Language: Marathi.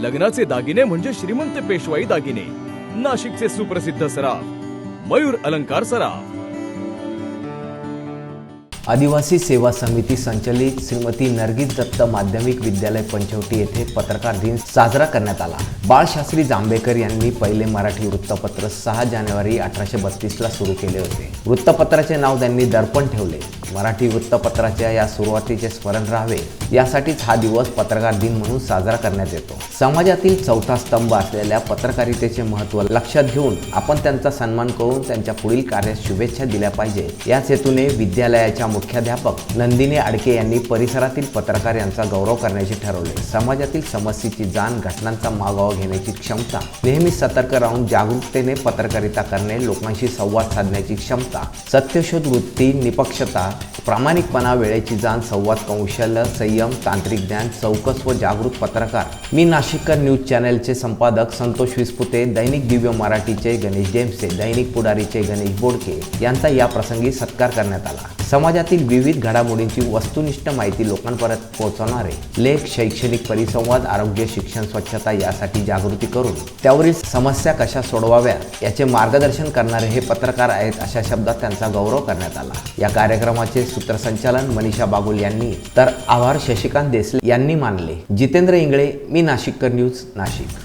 लग्नाचे दागिने म्हणजे श्रीमंत पेशवाई दागिने. नाशिकचे सुप्रसिद्ध सराफ मयूर अलंकार सराफ. आदिवासी सेवा समिती संचलित श्रीमती नरगिस दत्त माध्यमिक विद्यालय पंचवटी येथे पत्रकार दिन साजरा करण्यात आला. बाळशास्त्री जांभेकर यांनी पहिले मराठी वृत्तपत्र सहा जानेवारी अठराशे बत्तीसला सुरू केले होते. वृत्तपत्राचे नाव त्यांनी दर्पण ठेवले. मराठी वृत्तपत्राच्या या सुरुवातीचे स्मरण राहावे यासाठीच हा दिवस पत्रकार दिन म्हणून साजरा करण्यात येतो. समाजातील चौथा स्तंभ असलेल्या पत्रकारितेचे महत्त्व लक्षात घेऊन आपण त्यांचा सन्मान करून त्यांच्या पुढील कार्यास शुभेच्छा दिल्या पाहिजे. याच हेतूने विद्यालयाच्या मुख्याध्यापक नंदिनी आडके यांनी परिसरातील पत्रकार यांचा गौरव करण्याचे ठरवले. समाजातील समस्येची जाण घटनांचा मागोवा घेण्याची क्षमता नेहमी सतर्क राहून जागरूकतेने पत्रकारिता करणे लोकांशी संवाद साधण्याची क्षमता सत्यशोध वृत्ती निपक्षता प्रामाणिकपणा वेळेची जाण संवाद कौशल्य संयम तांत्रिक ज्ञान चौकस व जागृत पत्रकार. मी नाशिककर न्यूज चॅनलचे संपादक संतोष विस्पुते दैनिक दिव्य मराठीचे गणेश जेम्से दैनिक पुढारीचे गणेश बोडके यांचा या प्रसंगी सत्कार करण्यात आला. समाजातील विविध घडामोडींची वस्तुनिष्ठ माहिती लोकांपर्यंत पोहोचवणारे लेख शैक्षणिक परिसंवाद आरोग्य शिक्षण स्वच्छता यासाठी जागृती करून त्यावरील समस्या कशा सोडवाव्या याचे मार्गदर्शन करणारे हे पत्रकार आहेत अशा शब्दात त्यांचा गौरव करण्यात आला. या कार्यक्रमाचे सूत्रसंचालन मनीषा बागुल यांनी. तर आभार शशिकांत देसले यांनी मानले. जितेंद्र इंगळे मी नाशिककर न्यूज नाशिक.